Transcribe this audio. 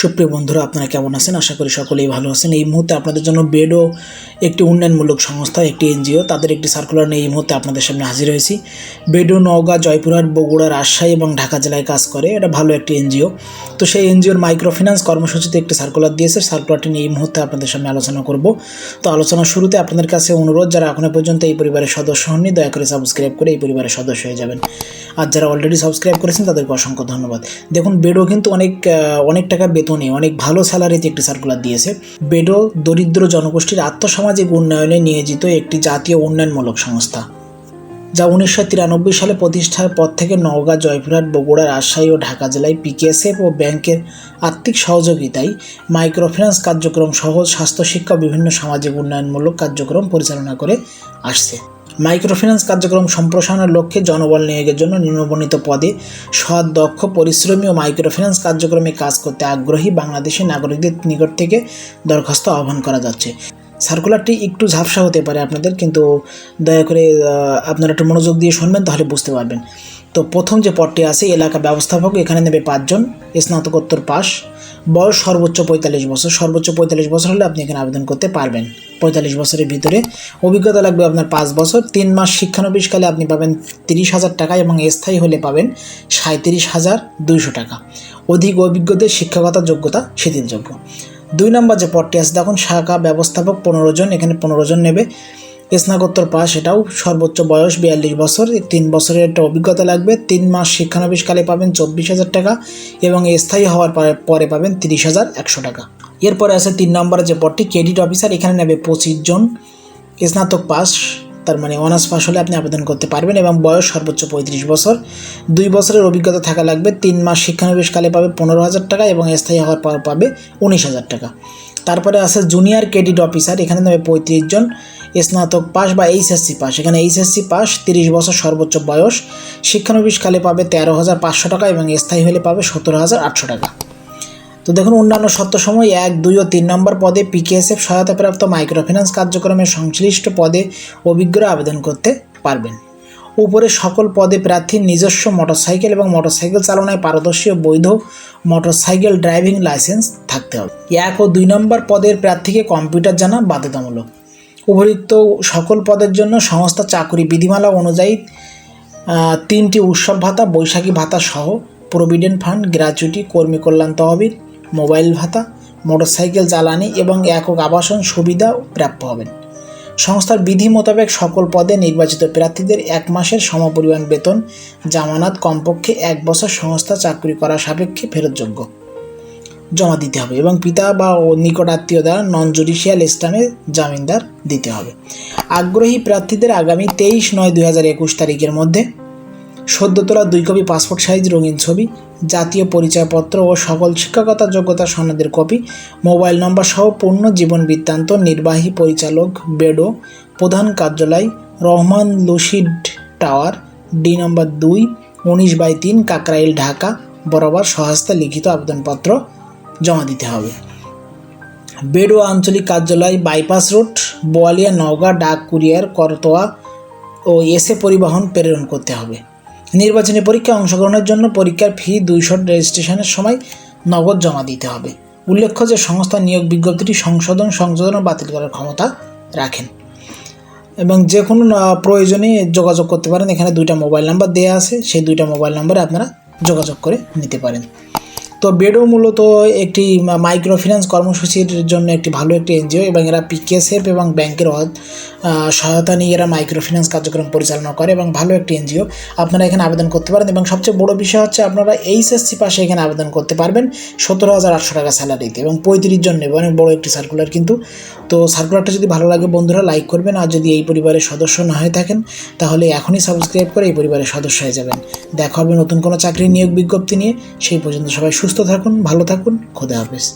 সুপ্রিয় বন্ধুরা, আপনারা কেমন আছেন? আশা করি সকলেই ভালো আছেন। এই মুহূর্তে আপনাদের জন্য বেডও একটি উন্নয়নমূলক সংস্থা, একটি এনজিও, তাদের একটি সার্কুলার নিয়ে এই মুহূর্তে আপনাদের সামনে হাজির হয়েছি। বেডো নওগাঁ, জয়পুরহাট, বগুড়া, রাজশাহী এবং ঢাকা জেলায় কাজ করে। এটা ভালো একটি এনজিও। তো সেই এনজিওর মাইক্রোফিন্যান্স কর্মসূচিতে একটি সার্কুলার দিয়েছে। সার্কুলারটি নিয়ে এই মুহূর্তে আপনাদের সামনে আলোচনা করব। তো আলোচনার শুরুতে আপনাদের কাছে অনুরোধ, যারা এখনও পর্যন্ত এই পরিবারের সদস্য হননি, দয়া করে সাবস্ক্রাইব করে এই পরিবারের সদস্য হয়ে যাবেন। আর যারা অলরেডি সাবস্ক্রাইব করেছেন, তাদেরকে অসংখ্য ধন্যবাদ। দেখুন বেডো কিন্তু অনেক অনেক টাকা বেতনে অনেক ভালো স্যালারিতে একটি সার্কুলার দিয়েছে। বেডো দরিদ্র জনগোষ্ঠীর আর্থসামাজিক উন্নয়নে নিয়োজিত একটি জাতীয় উন্নয়নমূলক সংস্থা, যা উনিশশো তিরানব্বই সালে প্রতিষ্ঠার পর থেকে নওগাঁ, জয়পুরহাট, বগুড়া, রাজশাহী ও ঢাকা জেলায় পিকেএসএফ ও ব্যাংকের আর্থিক সহযোগিতায় মাইক্রোফিন্যান্স কার্যক্রম সহ স্বাস্থ্য শিক্ষা বিভিন্ন সামাজিক উন্নয়নমূলক কার্যক্রম পরিচালনা করে আসছে। মাইক্রোফিন্যান্স কার্যক্রম সম্প্রসারণের লক্ষ্যে জনবল নিয়োগের জন্য নিম্নবর্ণিত পদে সৎ দক্ষ পরিশ্রমী ও মাইক্রোফিন্যান্স কার্যক্রমে কাজ করতে আগ্রহী বাংলাদেশের নাগরিকদের নিকট থেকে দরখাস্ত আহ্বান করা যাচ্ছে। সার্কুলারটি একটু ঝাপসা হতে পারে আপনাদের, কিন্তু দয়া করে আপনারা একটু মনোযোগ দিয়ে শুনবেন, তাহলে বুঝতে পারবেন। তো প্রথম যে পদটি আছে, এলাকা ব্যবস্থাপক, এখানে নেবে পাঁচজন, স্নাতকোত্তর পাস। বয়স সর্বোচ্চ পঁয়তাল্লিশ বছর। সর্বোচ্চ পঁয়তাল্লিশ বছর হলে আপনি এখানে আবেদন করতে পারবেন। পঁয়তাল্লিশ বছরের ভিতরে অভিজ্ঞতা লাগবে আপনার পাঁচ বছর। তিন মাস শিক্ষানবিশকালে আপনি পাবেন তিরিশ হাজার টাকা এবং স্থায়ী হলে পাবেন সাঁত্রিশ হাজার দুইশো টাকা। অধিক অভিজ্ঞদের শিক্ষকতা যোগ্যতা শিথিলযোগ্য দুই নম্বর যে পদটি আছে, দেখুন, শাখা ব্যবস্থাপক পনেরো জন, এখানে পনেরো জন নেবে। স্নাতকোত্তর পাস এটাও সর্বোচ্চ বয়স, বিয়াল্লিশ বছর তিন বছরের একটা অভিজ্ঞতা লাগবে। তিন মাস শিক্ষানবিশকালে পাবেন চব্বিশ হাজার টাকা এবং স্থায়ী হওয়ার পরে- পরে পাবেন তিরিশ হাজার একশো টাকা। এরপরে আছে তিন নম্বরে যে পদটি ক্রেডিট অফিসার এখানে নেবে পঁচিশ জন স্নাতক পাস তার মানে অনার্স পাস হলে আপনি আবেদন করতে পারবেন এবং বয়স সর্বোচ্চ পঁয়ত্রিশ বছর। দুই বছরের অভিজ্ঞতা থাকা লাগবে, তিন মাস শিক্ষানবিশকালে পাবে পনেরো হাজার টাকা এবং স্থায়ী হওয়ার পর পাবে উনিশ হাজার টাকা। তারপরে আছে জুনিয়র ক্রেডিট অফিসার এখানে নেবে পঁয়ত্রিশ জন স্নাতক পাস বা এইচএসসি পাস এখানে এইচএসসি পাস তিরিশ বছর সর্বোচ্চ বয়স। শিক্ষানবিশকালে পাবে তেরো হাজার পাঁচশো টাকা এবং স্থায়ী হলে পাবে সতেরো হাজার আটশো টাকা। তো দেখুন, অন্যান্য সময় এক, দুই ও তিন নম্বর পদে পিকেএসএফ সহায়তাপ্রাপ্ত মাইক্রোফিন্যান্স কার্যক্রমের সংশ্লিষ্ট পদে অভিজ্ঞরা আবেদন করতে পারবেন। উপরে সকল পদে প্রার্থীর নিজস্ব মোটরসাইকেল এবং মোটরসাইকেল চালনায় পারদর্শী ও বৈধ মোটরসাইকেল ড্রাইভিং লাইসেন্স থাকতে হবে। এক ও দুই নম্বর পদের প্রার্থীকে কম্পিউটার জানা বাধ্যতামূলক। উপরিক্ত সকল পদের জন্য সংস্থা চাকরি বিধিমালা অনুযায়ী তিনটি উৎসব ভাতা, বৈশাখী ভাতা সহ প্রভিডেন্ট ফান্ড গ্র্যাচুইটি কর্মী কল্যাণ তহবিল মোবাইল ভাতা মোটরসাইকেল জ্বালানি এবং একক আবাসন সুবিধা প্রাপ্য হবেন। সংস্থার বিধি মোতাবেক সকল পদে নির্বাচিত প্রার্থীদের এক মাসের সমপরিমাণ বেতন, জামানত কমপক্ষে এক বছর সংস্থা চাকরি করা সাপেক্ষে ফেরতযোগ্য। জমা দিতে হবে এবং পিতা বা নিকট আত্মীয় দ্বারা নন জুডিশিয়াল স্টামে জামিনদার দিতে হবে। আগ্রহী প্রার্থীদের আগামী তেইশ নয় দুই হাজার একুশ তারিখের মধ্যে সদ্য তোলা দুই কপি পাসপোর্ট সাইজ রঙিন ছবি, জাতীয় পরিচয়পত্র ও সকল শিক্ষকতা যোগ্যতা সনদের কপি, মোবাইল নম্বর সহ পূর্ণ জীবন বৃত্তান্ত, নির্বাহী পরিচালক, বেডো, প্রধান কার্যালয়, Rahman Lucid tower, D number দুই, উনিশ বাই তিন, কাকরাইল, ঢাকা, বরাবর সহস্তা লিখিত আবেদনপত্র জমা দিতে হবে। বেডো আঞ্চলিক কার্যালয় বাইপাস রোড বোয়ালিয়া, নওগাঁ, ডাক, কুরিয়ার, করতোয়া ও এসে পরিবহন প্রেরণ করতে হবে। নির্বাচনী পরীক্ষায় অংশগ্রহণের জন্য পরীক্ষার ফি দুইশো রেজিস্ট্রেশনের সময় নগদ জমা দিতে হবে। উল্লেখ্য যে সংস্থা নিয়োগ বিজ্ঞপ্তিটি সংশোধন সংশোধন ও বাতিল করার ক্ষমতা রাখেন। এবং যে কোনো প্রয়োজনে যোগাযোগ করতে পারেন। এখানে দুইটা মোবাইল নাম্বার দেওয়া আছে। সেই দুইটা মোবাইল নাম্বারে আপনারা যোগাযোগ করে নিতে পারেন। তো বেডো মূলত একটি মাইক্রো ফিন্যান্স কর্মসূচির জন্য একটি ভালো একটি এনজিও এবং এরা পিকেএসএফ এবং ব্যাংকের সহায়তা নিয়ে এরা মাইক্রো ফিন্যান্স কার্যক্রম পরিচালনা করে এবং ভালো একটি এনজিও আপনারা এখানে আবেদন করতে পারেন এবং সবচেয়ে বড় বিষয় হচ্ছে আপনারা এইচএসসি পাশে এখানে আবেদন করতে পারবেন সতেরো হাজার আটশো টাকা স্যালারিতে এবং পঁয়ত্রিশ জন নেবে। অনেক বড় একটি সার্কুলার কিন্তু। তো সার্কুলারটা যদি ভালো লাগে বন্ধুরা লাইক করবেন আর যদি এই পরিবারের সদস্য না হয়ে থাকেন তাহলে এখনই সাবস্ক্রাইব করে এই পরিবারের সদস্য হয়ে যাবেন। দেখা হবে নতুন কোনো চাকরি নিয়োগ বিজ্ঞপ্তি নিয়ে। সেই পর্যন্ত সবাই সুস্থ থাকুন ভালো থাকুন খোদা হাফেজ।